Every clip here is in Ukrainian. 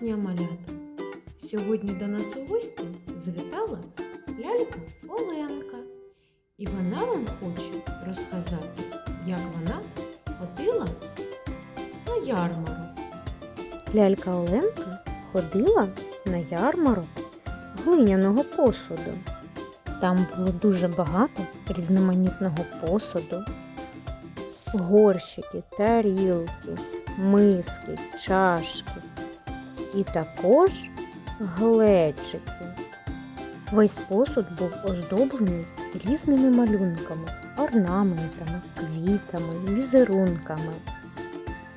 дня, малята! Сьогодні до нас у гості завітала лялька Оленка. І вона вам хоче розказати, як вона ходила на ярмарок. Лялька Оленка ходила на ярмарок глиняного посуду. Там було дуже багато різноманітного посуду. Горщики, тарілки, миски, чашки і також глечики. Весь посуд був оздоблений різними малюнками, орнаментами, квітами, візерунками.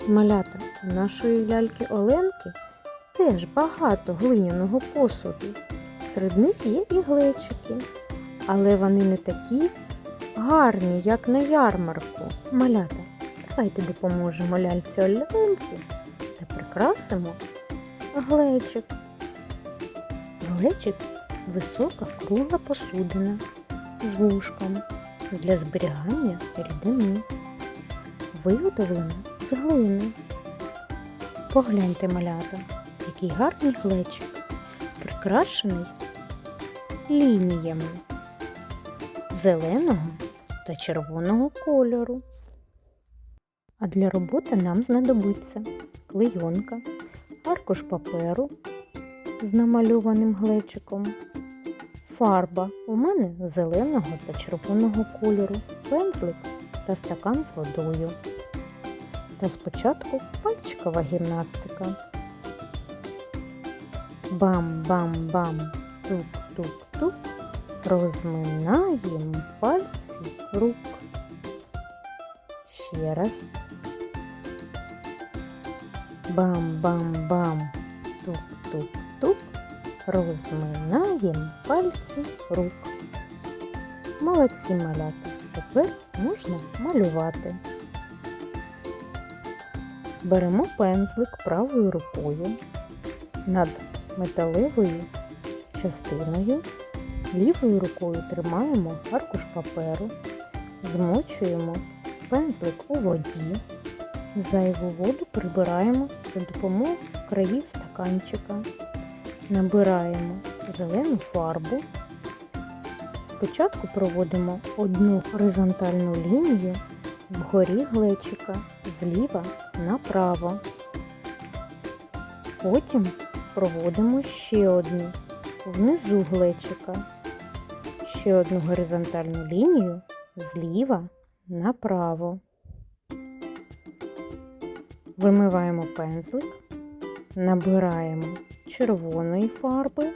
Малята нашої ляльки Оленки теж багато глиняного посуду. Серед них є і глечики, але вони не такі гарні, як на ярмарку. Малята, давайте допоможемо ляльці Оленці та прикрасимо глечик. Глечик висока кругла посудина з вушком для зберігання рідини. Виготовлена з глини. Погляньте, малята, який гарний глечик, прикрашений лініями зеленого та червоного кольору. А для роботи нам знадобиться клейонка, аркуш паперу з намальованим глечиком, фарба у мене зеленого та червоного кольору, пензлик та стакан з водою. Та спочатку пальчикова гімнастика. Бам-бам-бам, тук-тук-тук, розминаємо пальці рук. Ще раз. Бам-бам-бам, тук-тук-тук, розминаємо пальці рук. Молодці малята. Тепер можна малювати. Беремо пензлик правою рукою над металевою частиною. Лівою рукою тримаємо аркуш паперу, змочуємо пензлик у воді. Зайву воду прибираємо за допомогою країв стаканчика. Набираємо зелену фарбу. Спочатку проводимо одну горизонтальну лінію вгорі глечика зліва направо. Потім проводимо ще одну внизу глечика, ще одну горизонтальну лінію зліва направо. Вимиваємо пензлик, набираємо червоної фарби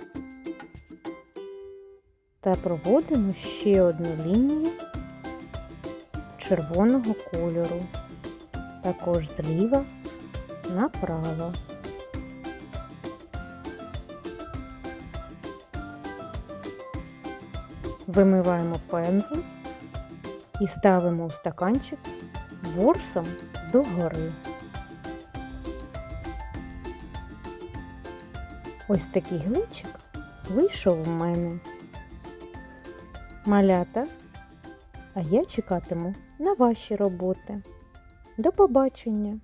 та проводимо ще одну лінію червоного кольору, також зліва направо. Вимиваємо пензлик і ставимо у стаканчик ворсом догори. Ось такий глечик вийшов у мене. Малята, а я чекатиму на ваші роботи. До побачення!